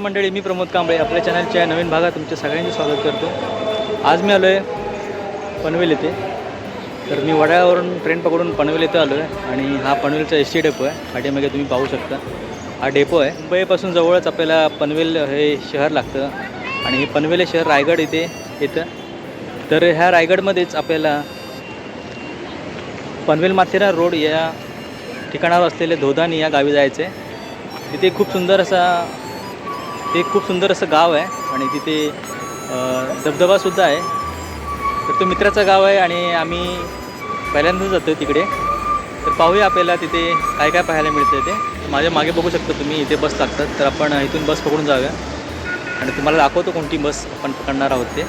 मंडळी मी प्रमोद कांबळे आपल्या चॅनलच्या नवीन भागात तुमच्या सगळ्यांचे स्वागत करतो. आज मी आलो आहे पनवेल येथे. तर मी वड्यावरून ट्रेन पकडून पनवेल येथे आलो आहे आणि हा पनवेलचा एस टी डेपो आहे. पाठीमागे तुम्ही पाहू शकता. हा डेपो आहे. मुंबईपासून जवळच आपल्याला पनवेल हे शहर लागतं आणि हे पनवेल हे शहर रायगड इथे येतं. तर ह्या रायगडमध्येच आपल्याला पनवेल माथेरा रोड या ठिकाणावर असलेले धोदानी या गावी जायचं आहे तिथे खूप सुंदर असा ते खूप सुंदर असं गाव आहे आणि तिथे धबधबासुद्धा आहे. तर तो मित्राचं गाव आहे आणि आम्ही पहिल्यांदाच जातो तिकडे. तर पाहूया आपल्याला तिथे काय काय पाहायला मिळतं ते. माझ्या मागे बघू शकता तुम्ही इथे बस लागतात. तर आपण इथून बस पकडून जाऊया. आणि तुम्हाला दाखवतो कोणती बस आपण पकडणार आहोत ते.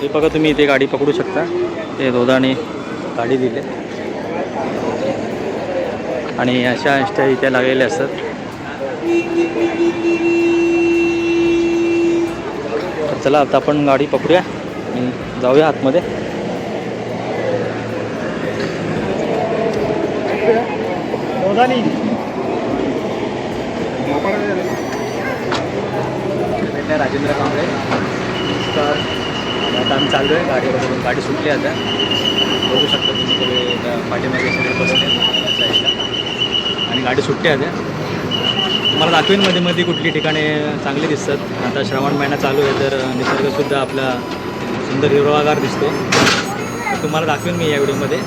हे बघा तुम्ही इथे गाडी पकडू शकता. ते दोदाने गाडी दिले. आणि अशा अशा इथे लागलेल्या असतात. चला आता आपण गाडी पकडूया आणि जाऊया आतमध्ये. राजेंद्र कांबळे. नमस्कार. आता आम्ही आहे गाडी बघून गाडी सुटली आता. बघू शकता तुम्ही सगळे पाठीमागे सगळे बसले साईडला आणि गाडी सुटली आता. मला दाखवेन मध्ये मध्ये कुठली ठिकाणे चांगली दिसतात. आता श्रावण महिना चालू आहे तर निसर्गसुद्धा आपला सुंदर हिरवागार दिसतो. तुम्हाला दाखवेन मी या व्हिडिओमध्ये.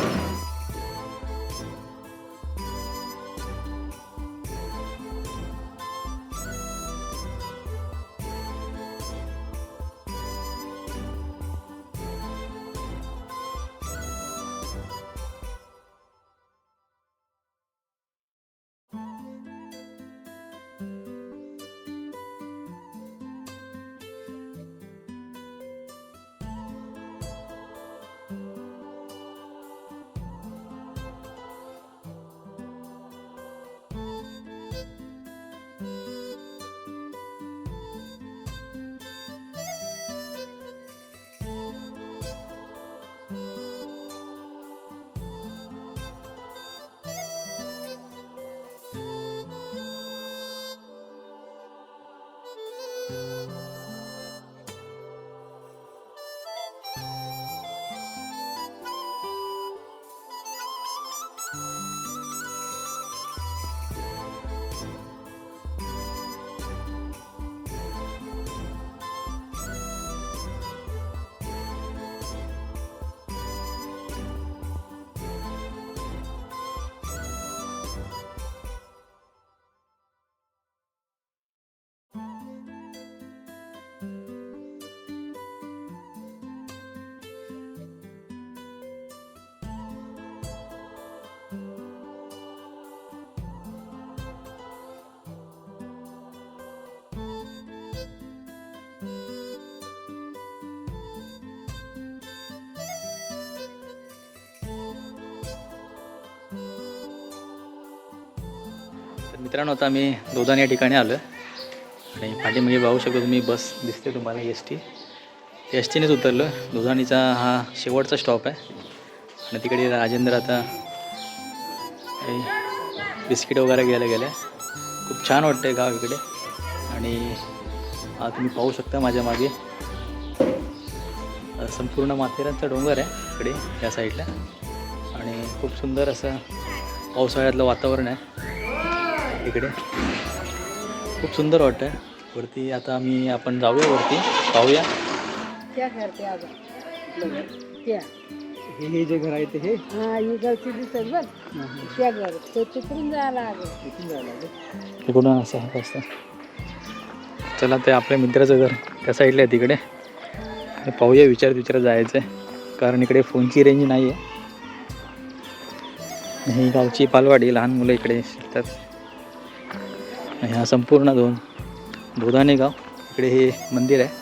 मित्रांनो आता आम्ही दोदान या ठिकाणी आलो आणि पाठीमागे पाहू शकतो तुम्ही बस दिसते तुम्हाला एस टी एस टीनेच उतरलो दोधानीचा हा शेवटचा स्टॉप आहे. आणि तिकडे राजेंद्र आता बिस्किट वगैरे घ्यायला गेलं. खूप छान वाटतं आहे गाव इकडे. आणि हा तुम्ही पाहू शकता माझ्या मागे. संपूर्ण माथेरानचा डोंगर आहे इकडे या साईडला आणि खूप सुंदर असं पावसाळ्यातलं वातावरण आहे. इकडे. खूप सुंदर वाटतं वरती आता आम्ही आपण जाऊया वरती. पाहूया. क्या करते आबा क्या हे हे जे घर आहे ते हे? हा दिसत बघ. त्या घर. तो तिकडून जायला लागेल तिकडून असं आहे रस्ता चला ते आपल्या मित्राचं घर. त्या साईडला आहे तिकडे. आणि पाहूया विचार विचार जायचं आहे कारण इकडे फोनची रेंज नाही आहे ही गावची पालवाडी लहान मुलं इकडे शिकतात ह्या हा संपूर्ण दोन दोदाणे गाव. इकडे हे मंदिर आहे.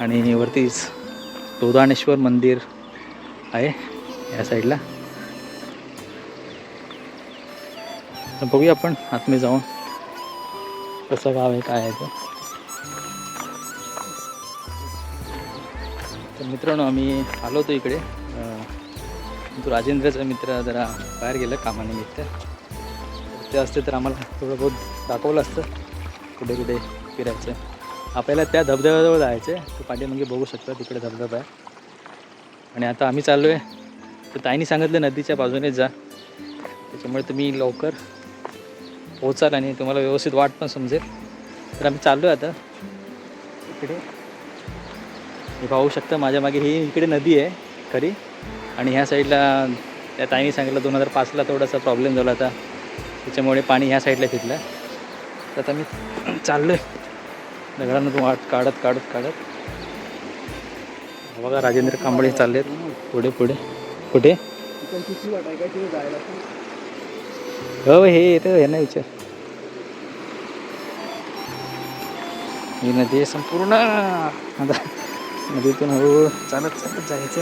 आणि वरतीच दोदाणेश्वर मंदिर आहे या साईडला. तर बघूया आपण आतमध्ये जाऊन कसं गाव आहे काय आहे तर मित्रांनो आम्ही आलो होतो इकडे. तो राजेंद्रचा मित्र जरा बाहेर गेलं कामानिमित्त. ते असते तर आम्हाला थोडं बहुत दाखवलं असतं कुठे कुठे फिरायचं. आपल्याला त्या धबधब्याजवळ जायचं आहे तर पाठीमागे बघू शकता तिकडे धबधबा आहे. आणि आता आम्ही चाललो आहे तर ताईने सांगितलं नदीच्या बाजूने जा. त्याच्यामुळे तुम्ही लवकर पोहोचाल आणि तुम्हाला व्यवस्थित वाट पण समजेल. तर आम्ही चाललो आहे आता. इकडे. हे पाहू शकता माझ्या मागे ही इकडे नदी आहे खरी. आणि ह्या साईडला त्या ताईने सांगितलं दोन हजार पाचला थोडासा प्रॉब्लेम झाला होता. त्याच्यामुळे पाणी ह्या साईडला फिरलं. तर आता मी चाललो आहे दगडांना वाट काढत काढत काढत. बघा राजेंद्र कांबळे चालले आहेत पुढे पुढे. कुठे? हो, हो हे येतं हो, यांना विचार. ही नदी आहे संपूर्ण. आता नदीतून हळूहळू चालत चालत जायचं.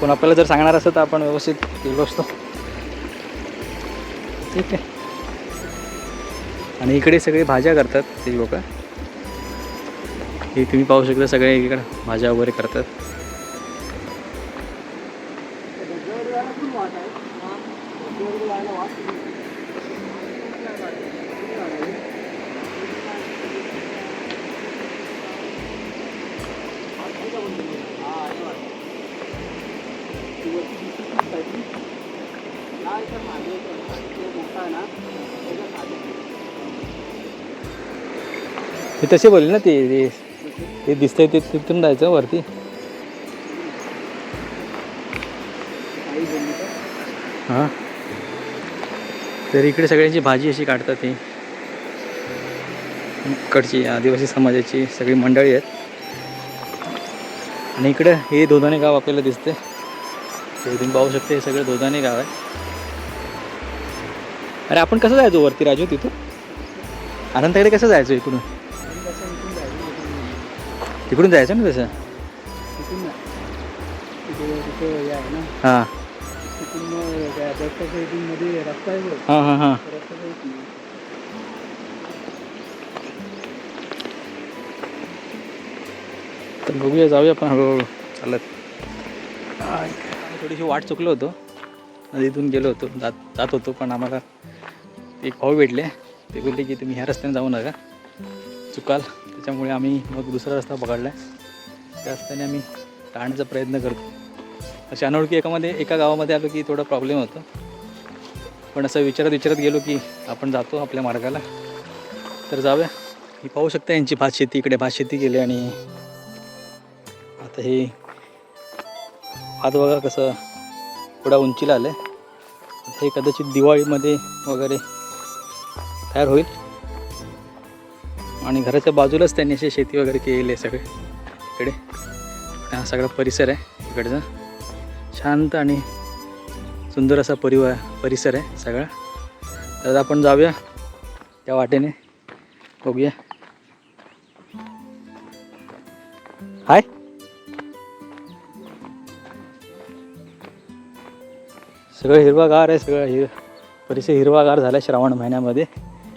कोण आपल्याला जर सांगणार असं तर आपण व्यवस्थित गेलो असतो. ठीक आहे. आणि इकडे सगळे भाज्या करतात ते लोक. हे तुम्ही पाहू शकता सगळे इकडे भाज्या वगैरे करतात. ते तसे बोलले ना ते ते- ते दिसतंय ते तिथून जायचं वरती. हां. तर इकडे सगळ्यांची भाजी अशी काढतात ही. इकडची आदिवासी समाजाची सगळी मंडळी आहेत. आणि इकडे हे दोधाने गाव आपल्याला दिसते तुम्ही पाहू शकता हे सगळं दोधाने गाव आहे. अरे आपण कसं जायचो वरती राजू तिथून अनंतकडे कसं जायचो इकडून? तिकडून जायचं ना तसं? हां. हां हां हां. तर बघूया जाऊया आपण हळूहळू. चालत. थोडीशी वाट चुकलो होतो. नदीतून गेलो होतो. जात जात होतो पण आम्हाला एक भाऊ भेटले. ते बोलले की तुम्ही ह्या रस्त्याने जाऊ नका. चुकाल. त्याच्यामुळे आम्ही मग दुसरा रस्ता पकडला त्या रस्त्याने आम्ही टाळण्याचा प्रयत्न करतो. अशा अनोळखी एकामध्ये एका गावामध्ये आलो की थोडा प्रॉब्लेम होतो. पण असं विचारत विचारत गेलो की आपण जातो आपल्या मार्गाला. तर जाऊया. ही पाहू शकता यांची भात शेती. इकडे भात शेती केली आणि आता हे भात बघा कसं थोडा उंचीला आलं आहे हे कदाचित दिवाळीमध्ये वगैरे तयार होईल. आणि घराच्या बाजूलाच त्यांनी अशी शेती वगैरे केलेली आहे सगळे. इकडे. हा सगळा परिसर आहे इकडचा. शांत आणि सुंदर असा परिवार परिसर आहे सगळा. तर आपण जाऊया त्या वाटेने. बघूया. हाय. सगळं हिरवागार आहे सगळं हिर परिसर हिरवागार झाला आहे श्रावण महिन्यामध्ये.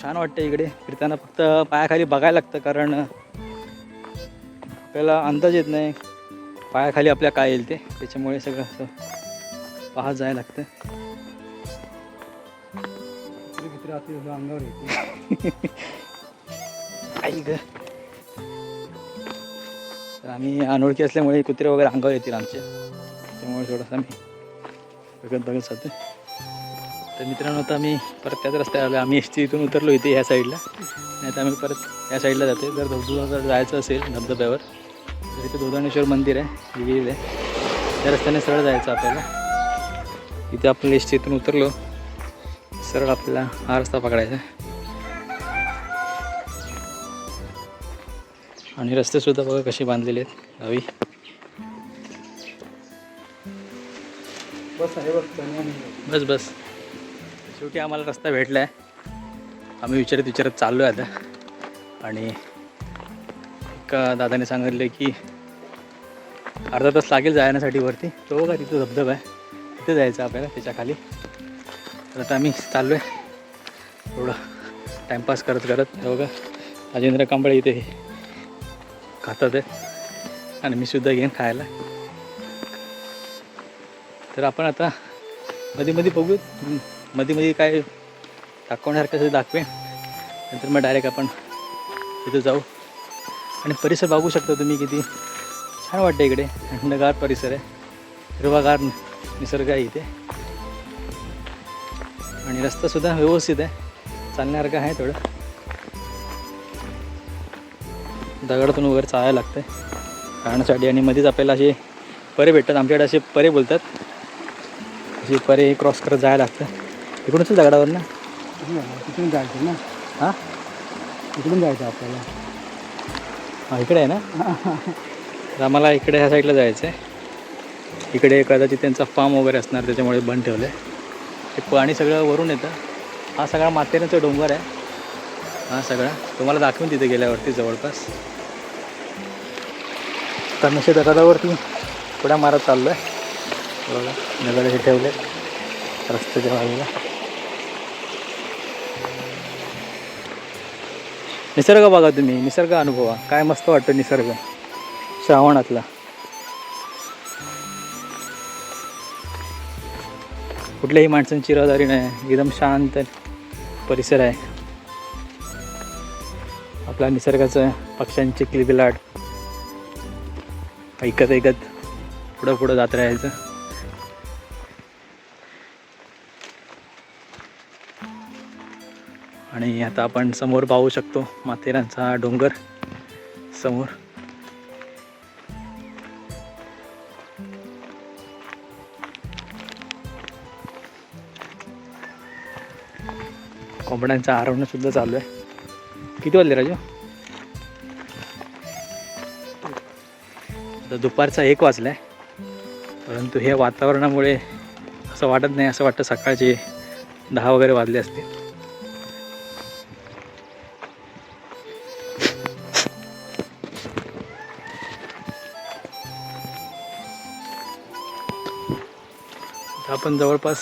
छान वाटतं इकडे. फिरताना फक्त पायाखाली बघायला लागतं कारण आपल्याला अंदाज येत नाही पायाखाली आपल्या काय येईल ते. त्याच्यामुळे सगळं असं पाहत जायला लागतं. अंगावर येते. आई ग. तर आम्ही अनोळखी असल्यामुळे कुत्रे वगैरे अंगावर येतील आमचे. त्यामुळे थोडंसं आम्ही बघत बघत जातो तर मित्रांनो आता आम्ही परत त्याच रस्त्यावर आलो आम्ही एस टी इथून उतरलो इथे ह्या साईडला नाही आता आम्ही परत या साईडला जाते जर धबधबा जर जायचं असेल धबधब्यावर तर इथे दोधानेश्वर मंदिर आहे. विहीर आहे. त्या रस्त्याने सरळ जायचं आपल्याला. इथे आपण एस टी इथून उतरलो. सरळ आपल्याला हा रस्ता पकडायचा आणि रस्तेसुद्धा बघा कसे बांधलेले आहेत. गावी बस आहे बस. बस बस. शेवटी आम्हाला रस्ता भेटला आहे आम्ही विचारत विचारत चाललो आहे आता. आणि एका दादाने सांगितले की अर्धा तास लागेल जाण्यासाठी वरती. तो बघा तिथं धबधबा आहे. तिथे जायचं आपल्याला त्याच्याखाली. तर आता आम्ही चाललो आहे थोडं टाईमपास करत करत. हे बघा राजेंद्र कांबळे इथे खातात आहे. आणि मी सुद्धा घेईन खायला. तर आपण आता मध्ये मध्ये बघू मध्ये मध्ये काय दाखवण्यासारखं असं दाखवे. नंतर मग डायरेक्ट आपण तिथं जाऊ. आणि परिसर बघू शकता तुम्ही किती छान वाटतं इकडे. थंडगार परिसर आहे. हिरवागार निसर्ग आहे इथे. आणि रस्तासुद्धा व्यवस्थित आहे. चालण्यासारखं आहे थोडं. दगडातून वगैरे चालायला लागतं आहे राहण्यासाठी आणि मध्येच आपल्याला असे परे भेटतात. आमच्याकडे असे परे बोलतात. असे परे क्रॉस करत जायला लागतं. इकडूनच दगडावर ना? तिकडून जायचं ना. हां? इकडून जायचं आपल्याला. हां इकडे आहे ना? तर आम्हाला इकडे ह्या साईडला जायचं आहे इकडे कदाचित त्यांचा फार्म वगैरे असणार त्याच्यामुळे बंद ठेवलं आहे ते पाणी सगळं वरून येतं. हा सगळा मातेरांचा डोंगर आहे. हा सगळा. तुम्हाला दाखवून तिथे गेल्यावरती जवळपास. तनशे दगडावरती थोड्या मारत चाललो आहे बघा दगड हे ठेवले रस्त्याच्या बाजूला. निसर्ग बघा तुम्ही निसर्ग अनुभवा. काय मस्त वाटतं निसर्ग. श्रावणातला. कुठल्याही माणसांची रहदारी नाही. एकदम शांत परिसर आहे. आपला निसर्गाचं पक्ष्यांची किलबिलाट. ऐकत ऐकत पुढं पुढं जात राहायचं. आणि आता आपण समोर पाहू शकतो माथेरानचा डोंगर. समोर. कोंबड्यांचं आरवणं सुद्धा चालू आहे. किती वाजले राजू? आता दुपारचा एक वाजला आहे परंतु हे वातावरणामुळे असं वाटत नाही असं वाटतं सकाळचे दहा वगैरे वाजले असतील. पण आपण जवळपास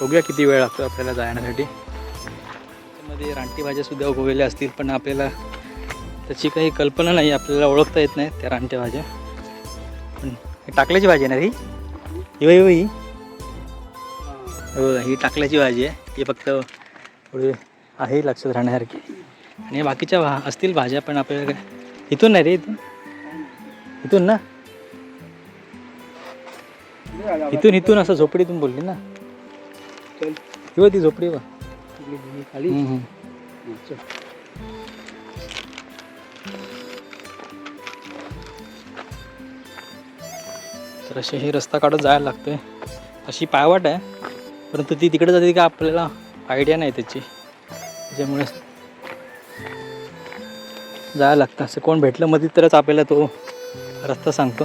बघूया किती वेळ लागतो आपल्याला जाण्यासाठी. त्यामध्ये रानटी भाज्यासुद्धा उगवलेल्या असतील पण आपल्याला त्याची काही कल्पना नाही आपल्याला ओळखता येत नाही त्या रानट्या भाज्या. पण ही टाकल्याची भाजी ना ही ही ही हो ही टाकल्याची भाजी आहे. ही फक्त थोडी आहे लक्षात राहण्यासारखी. आणि बाकीच्या भा असतील भाज्या पण आपल्याला इथून नाही रे इथून? इथून ना? इथून इथून असं झोपडीतून बोलली ना? चल. किंवा ती झोपडी बा खाली. हं. तर असे हे रस्ता काढत जायला लागतोय. अशी पायवाट आहे. परंतु ती तिकडे जाते का आपल्याला आयडिया नाही त्याची. त्याच्यामुळे जायला लागतं. असं कोण भेटलं मध्ये तरच आपल्याला तो रस्ता सांगतो.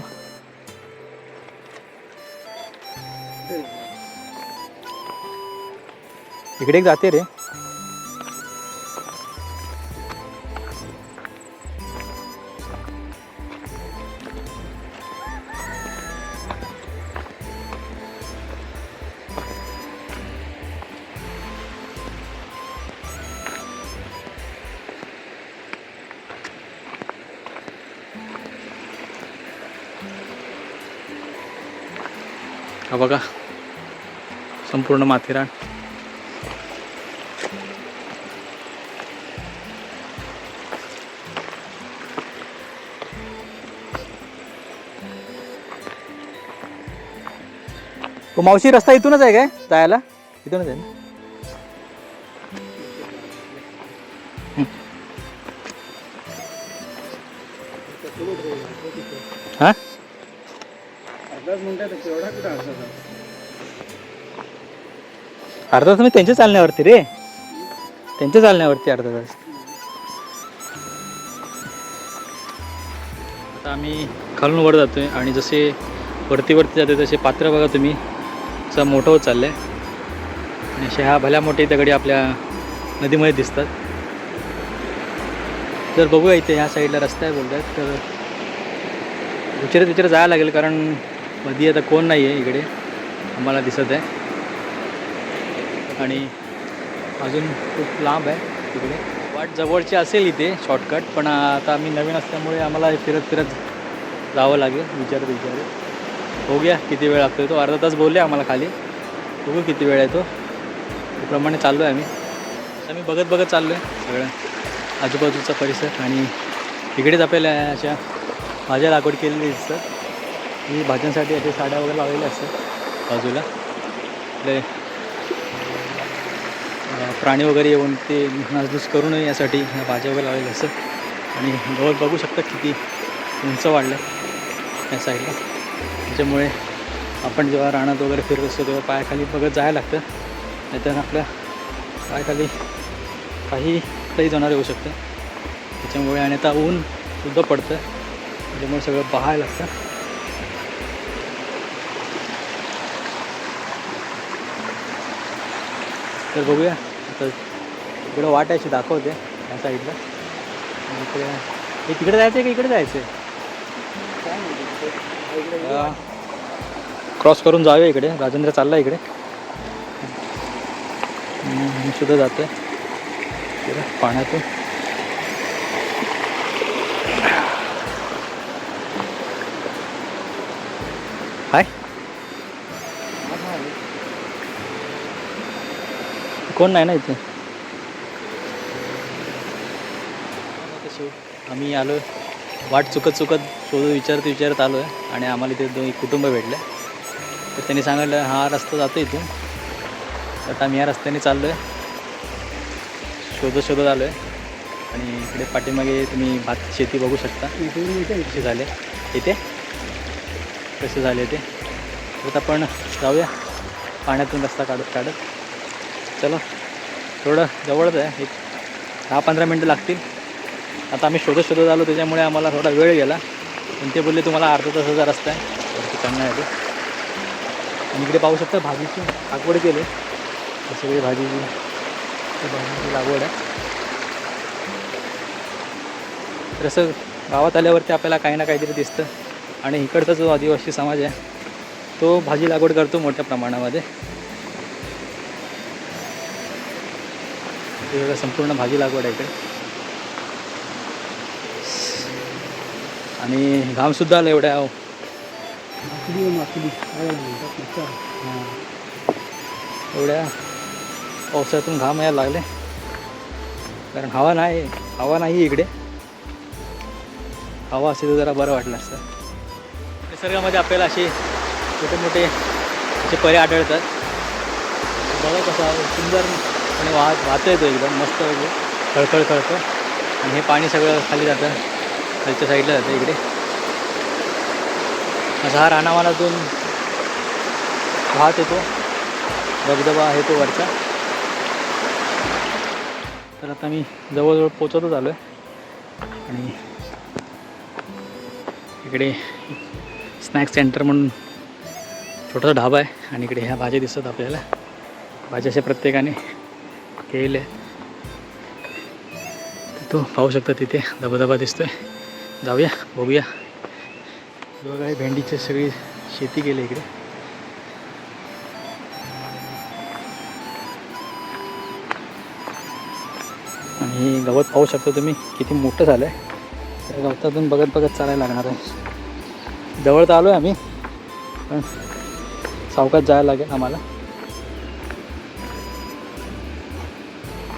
इकडे जाते रे. बघा संपूर्ण माथेरान. मावशी रस्ता इथूनच आहे काय? जायला? इथूनच आहे ना? हां? अर्धा तास? अर्धा तास मी त्यांच्या चालण्यावरती रे. त्यांच्या चालण्यावरती अर्धा तास. आता आम्ही खालून वर जातोय आणि जसे वरती वरती जाते तसे पात्र बघा तुम्ही. असं मोठं होत चाललं आहे आणि असे ह्या भल्या मोठे दगडी आपल्या नदीमध्ये दिसतात. जर बघूया इथे ह्या साईडला रस्ता आहे बोलतात तर विचारत विचारत जायला लागेल कारण मध्ये आता कोण नाही आहे इकडे. आम्हाला दिसत आहे. आणि अजून खूप लांब आहे तिकडे. वाट जवळची असेल इथे शॉर्टकट पण आता आम्ही नवीन असल्यामुळे आम्हाला फिरत फिरत जावं लागेल विचारत विचारत. हो बघूया किती वेळ लागतो तो? अर्धा तास बोलले आम्हाला खाली. बघू किती वेळ आहे तो. त्याप्रमाणे चाललो आहे आम्ही. आम्ही बघत बघत चाललो आहे सगळं. आजूबाजूचा परिसर आणि तिकडेच आपल्याला अशा भाज्या लागवड केलेली दिसतात. ही भाज्यांसाठी असे साड्या वगैरे लावलेल्या असतात बाजूला. आपले प्राणी वगैरे येऊन ते नासधूस करू नये यासाठी ह्या भाज्या वगैरे लावलेल्या असतात. आणि गवत बघू शकता किती उंच वाढलं या साईडला. त्याच्यामुळे आपण जेव्हा रानात वगैरे फिरत असतो तेव्हा पायाखाली बघत जायला लागतं. नाहीतर आपल्या पायाखाली काही तरी जाणार येऊ शकतं. त्याच्यामुळे आणि आता ऊन सुद्धा पडतं. त्याच्यामुळे सगळं पाहायला लागतं. तर बघूया. आता इकडं वाट आहे दाखवते या साईडला. आणि इकडे हे तिकडे जायचं आहे का इकडे जायचं आहे क्रॉस करून जाऊया इकडे. राजेंद्र चालला इकडे. मी सुद्धा जातो आहे पाण्यातून. हाय. कोण नाही ना इथे? आम्ही आलो वाट चुकत चुकत शोधत विचारत विचारत आलो आहे आणि आम्हाला इथे दोन कुटुंब भेटले. तर त्यांनी सांगितलं हा रस्ता जातो इथून. तर आता आम्ही या रस्त्याने चाललो आहे शोधत शोधत आलो आहे आणि इकडे पाठीमागे तुम्ही भात शेती बघू शकता. कसे झाले? इथे? कसे झाले ते? तर आपण जाऊया. पाण्यातून रस्ता काढत काढत. चलो. थोडं जवळच आहे. एक दहा पंधरा मिनटं लागतील. आता आम्ही शोधत शोधत आलो त्याच्यामुळे आम्हाला थोडा वेळ गेला. पण ते बोलले तुम्हाला अर्धा तासाचा रस्ता आहे त्यांना चढण्यासाठी आणि इकडे पाहू शकता भाजीची लागवड केली ही सगळी भाजीची भाजीची लागवड आहे. तर असं गावात आल्यावरती आपल्याला काही ना काहीतरी दिसतं. आणि इकडचा जो आदिवासी समाज आहे तो भाजी लागवड करतो मोठ्या प्रमाणामध्ये. संपूर्ण भाजी लागवड आहे इकडे. आणि घामसुद्धा आला एवढ्या. एवढ्या पावसातून घाम यायला लागले. कारण हवा नाही हवा नाही इकडे. हवा असे तर जरा बरं वाटलं असतं. निसर्गामध्ये आपल्याला असे छोटे मोठे असे परे आढळतात. बघा कसा सुंदर आणि वाहत वाहतं येतो एकदम मस्त खळखळ खळखळ. आणि हे पाणी सगळं खाली जातं. खालच्या साईडला जातं इकडे. असा हा रानावानातून वाहत येतो धबधबा आहे तो वरचा. तर आता मी जवळजवळ पोचतच आलो आहे आणि इकडे स्नॅक्स सेंटर म्हणून छोटासा ढाबा आहे. आणि इकडे ह्या भाज्या दिसतात आपल्याला. भाज्या अशा प्रत्येकाने केले तो पाहू शकता तिथे धबधबा दिसतोय. जाऊया बघूया. बघा भेंडीची सगळी शेती केली इकडे. आणि गवत पाहू शकता तुम्ही किती मोठं झालं आहे त्या गवतातून बघत बघत चालायला लागणार आहे. जवळ तर आलो आहे आम्ही पण सावकाश जायला लागेल आम्हाला.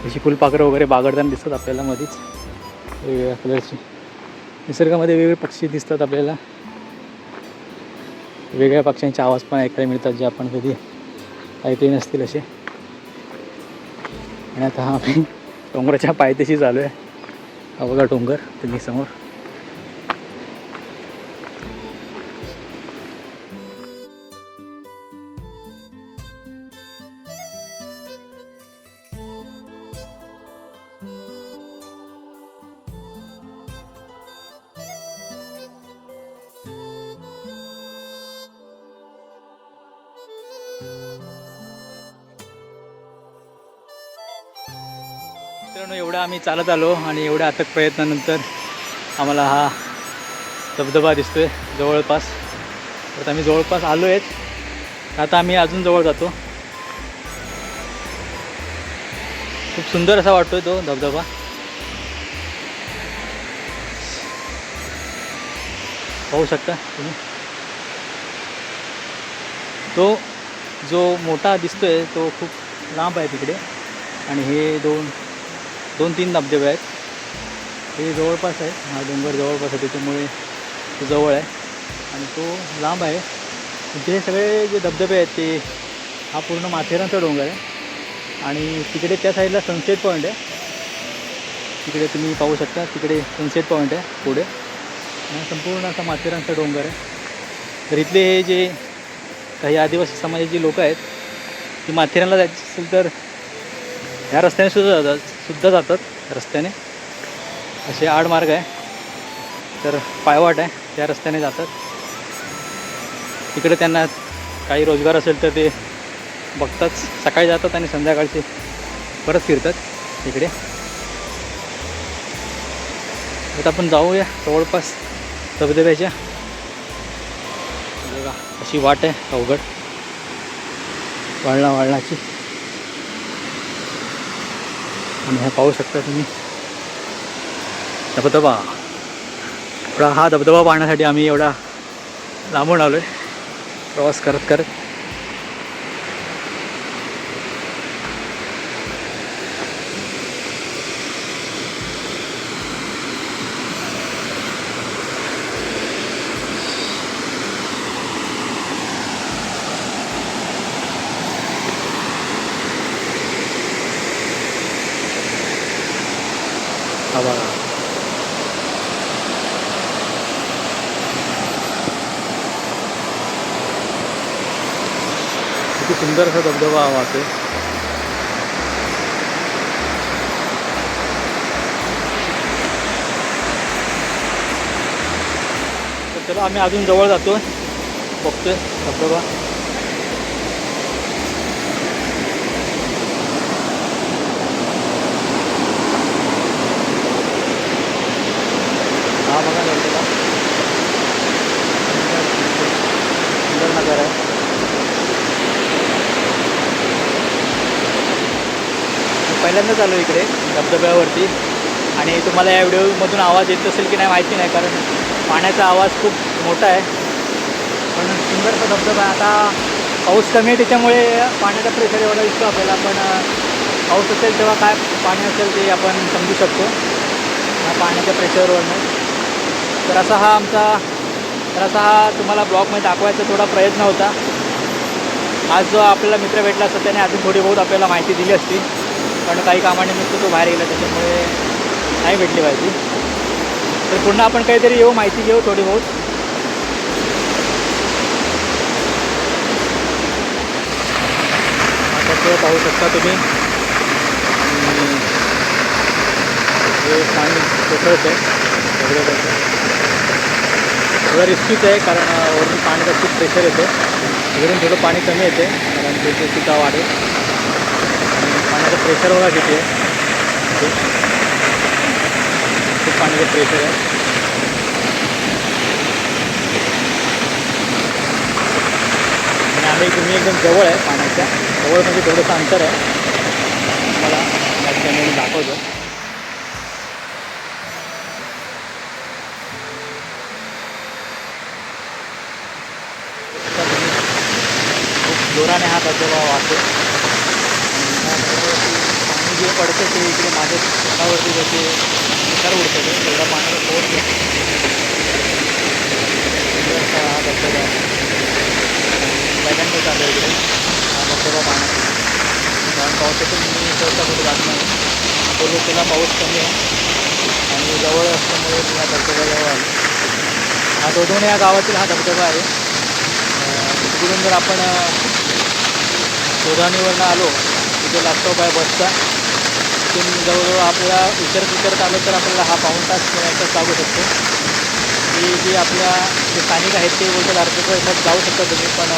तशी फुलपाखरं वगैरे बागडताना दिसतात आपल्याला मध्येच वेगवेगळ्या कलरची निसर्गामध्ये वेगवेगळे पक्षी दिसतात आपल्याला. वेगळ्या पक्ष्यांचे आवाज पण ऐकायला मिळतात जे आपण कधी ऐकले नसतील असे. आणि आता हा आम्ही डोंगराच्या पायथ्याशी चालू आहे. हा बघा डोंगर तुम्ही समोर. चालत आलो आणि एवढ्या अथक प्रयत्नानंतर आम्हाला हा धबधबा दिसतोय जवळपास. तर आम्ही जवळपास आलो आहेत आता आम्ही अजून जवळ जातो. खूप सुंदर असा वाटतोय तो धबधबा. पाहू शकता तुम्ही? तो जो मोठा दिसतोय तो खूप लांब आहे तिकडे. आणि हे दोन दोन तीन धबधबे आहेत. हे जवळपास आहे. हा डोंगर जवळपास आहे. त्याच्यामुळे तो जवळ आहे. आणि तो लांब आहे. तिथे हे सगळे जे धबधबे आहेत ते हा पूर्ण माथेरानचा डोंगर आहे. आणि तिकडे त्या साईडला सनसेट पॉईंट आहे. तिकडे तुम्ही पाहू शकता. तिकडे सनसेट पॉईंट आहे पुढे. आणि संपूर्ण असा माथेरानचा डोंगर आहे. तर इथले हे जे काही आदिवासी समाजाची लोकं आहेत ती माथेरानला जायचं असेल तर ह्या रस्त्याने सुद्धा जातात. सुद्धा जातात रस्त्याने. असे आडमार्ग आहे. तर पायवाट आहे. त्या रस्त्याने जातात. तिकडे त्यांना काही रोजगार असेल तर ते बघतात. सकाळी जातात आणि संध्याकाळचे परत फिरतात इकडे. आता आपण जाऊया जवळपास धबधब्याच्या. बघा अशी वाट आहे अवघड. वाळणा वाळणाची. आणि ह्या पाहू शकता तुम्ही. धबधबा. एवढा हा धबधबा पाहण्यासाठी आम्ही एवढा लांबून आलो आहे प्रवास करत करत. हा बघा किती सुंदर असा धबधबा हवा वाहतोय तर चला आम्ही अजून जवळ जातोय. बघतोय धबधबा हा बघा धबधबा सुंदर नगर आहे मी पहिल्यांदाच आलो इकडे धबधब्यावरती. आणि तुम्हाला या व्हिडिओमधून आवाज येत असेल की नाही माहिती नाही कारण पाण्याचा आवाज खूप मोठा आहे. पण सुंदरचा धबधबा आहे. आता पाऊस कमी आहे त्याच्यामुळे पाण्याचा प्रेशर एवढा दिसतो आपल्याला पण पाऊस असेल तेव्हा काय पाणी असेल ते आपण समजू शकतो. पाण्याच्या प्रेशरवरनं तर असा हा आमचा तर असा हा तुम्हाला ब्लॉगमध्ये दाखवायचा थोडा प्रयत्न होता. आज जो आपल्याला मित्र भेटला असता त्याने अजून थोडी बहुत आपल्याला माहिती दिली असती. पण काही कामानिमित्त तो बाहेर गेला त्याच्यामुळे नाही भेटली पाहिजे तर पुन्हा आपण काहीतरी येऊ माहिती घेऊ थोडी बहुत. आता तो पाहू शकता तुम्ही. हे पाणी कोसळतं आहे. थोडं रिस्कीच आहे कारण वरून पाण्याचा खूप प्रेशर येतं. वरून थोडं पाणी कमी येते कारण त्याची सुद्धा वाढेल पाण्याचं प्रेशर बघा किती आहे. खूप पाण्याचं प्रेशर आहे. आणि आम्ही तुम्ही एकदम जवळ आहे पाण्याच्या. जवळ म्हणजे थोडंसं अंतर आहे. मला या ठिकाणी दाखवतो. खूप जोराने हा धबधबा वाहतो आणि ह्या धबधब्यावरती पाणी जे पडतं ते इकडे माझ्या तोंडावरती त्याचे निकार उडतं ते तेवढा पाण्याचा फोर्स आहे सुंदरसा हा धबधबा आहे. पहिल्यांदा चालू आहे इकडे. हा धबधबा पाहण्यासाठी कारण पावसातून मी सहसा कुठे जात नाही. तो लोकेला पाऊस कमी आहे. आणि जवळ असल्यामुळे मी हा धबधब्याजवळ आलो. हा दोदोण या गावातील हा धबधबा आहे. अं, तिकडून जर आपण शोधानीवरनं आलो तिथे लॅपटॉप आहे बसचा. तिथून जवळजवळ आपल्याला विचारत विचारत आलं तर आपल्याला हा पाऊण तास किंवा लागू शकतो. की जे आपल्या जे स्थानिक आहेत ते बोलतात अर्धा तासात जाऊ शकता तुम्ही पण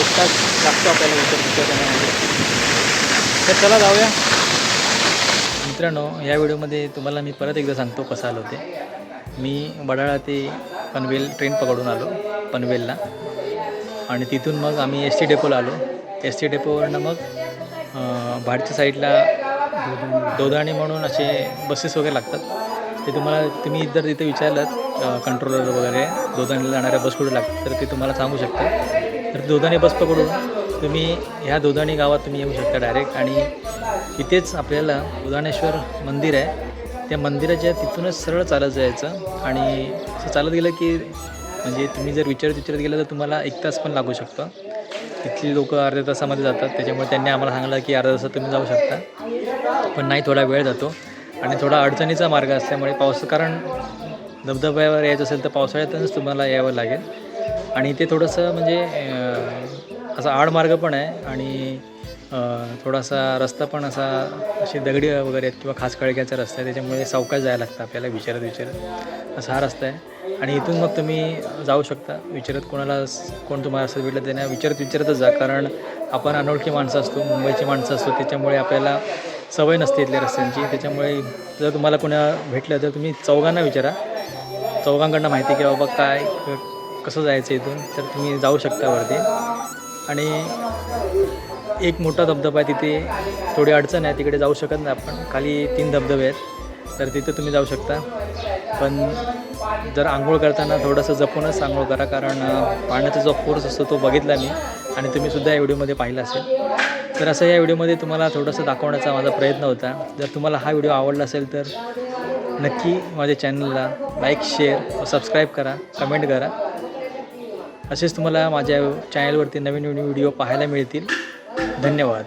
एक तास लागतो आपल्याला विचार विचार करण्यामध्ये. तर चला जाऊया. मित्रांनो या व्हिडिओमध्ये तुम्हाला मी परत एकदा सांगतो कसं आलो ते मी बडाळा ते पनवेल ट्रेन पकडून आलो पनवेलला. आणि तिथून मग आम्ही एस टी डेपोला आलो. एस टी डेपोवरनं मग बाहेरच्या भाडच्या साईडला दोधाणे म्हणून असे बसेस वगैरे लागतात. ते तुम्हाला तुम्ही जर तिथे विचारलं कंट्रोलर वगैरे दोधाणीला जाणाऱ्या बस कुठे लागतात तर ते तुम्हाला सांगू शकतात. तर दोधाणी बस पकडून तुम्ही ह्या दोधाणी गावात तुम्ही येऊ शकता डायरेक्ट आणि इथेच आपल्याला दोधाणेश्वर मंदिर आहे. त्या मंदिराच्या तिथूनच सरळ चालत जायचं. आणि असं चालत गेलं की म्हणजे तुम्ही जर विचारत विचारत गेलं तर तुम्हाला एक तास पण लागू शकतो. तिथली लोक अर्ध्या तासामध्ये जातात. त्याच्यामुळे त्यांनी आम्हाला सांगलं की अर्ध्या तासात तुम्ही जाऊ शकता. पण नाही थोडा वेळ जातो. आणि थोडा अडचणीचा मार्ग असल्यामुळे पाऊस कारण धबधब्यावर यायचं असेल तर पावसाळ्यातच तुम्हाला यावं लागेल. आणि ते थोडंसं म्हणजे असा आडमार्ग पण आहे. आणि थोडासा रस्ता पण असा अशी दगडी वगैरे आहेत किंवा खास कळक्याचा रस्ता आहे. त्याच्यामुळे सावकाश जायला लागतं आपल्याला विचारत विचारत. असा हा रस्ता आहे. आणि इथून मग तुम्ही जाऊ शकता. विचारत कोणाला कोण तुम्हाला असं भेटलं त्यांना विचारत विचारतच जा. कारण आपण अनोळखी माणसं असतो मुंबईची माणसं असतो. त्याच्यामुळे आपल्याला सवय नसते इथल्या रस्त्यांची. त्याच्यामुळे जर तुम्हाला कोणा भेटलं तर तुम्ही चौघांना विचारा. चौघांकडनं माहिती की बाबा काय कसं जायचं इथून. तर तुम्ही जाऊ शकता वरती. आणि एक मोठा धबधबा आहे तिथे. थोडी अडचण आहे तिकडे जाऊ शकत नाही आपण. खाली तीन धबधबे आहेत. तर तिथे तुम्ही जाऊ शकता. पण जर आंघोळ करताना थोडंसं जपूनच आंघोळ करा. कारण पाण्याचा जो फोर्स असतो तो बघितला मी. आणि तुम्हीसुद्धा या व्हिडिओमध्ये पाहिला असेल. तर असं या व्हिडिओमध्ये तुम्हाला थोडंसं दाखवण्याचा माझा प्रयत्न होता. जर तुम्हाला हा व्हिडिओ आवडला असेल तर नक्की माझ्या चॅनलला लाईक शेअर सबस्क्राईब करा कमेंट करा. असेच तुम्हाला माझ्या चॅनलवरती नवीन नवीन व्हिडिओ पाहायला मिळतील. धन्यवाद.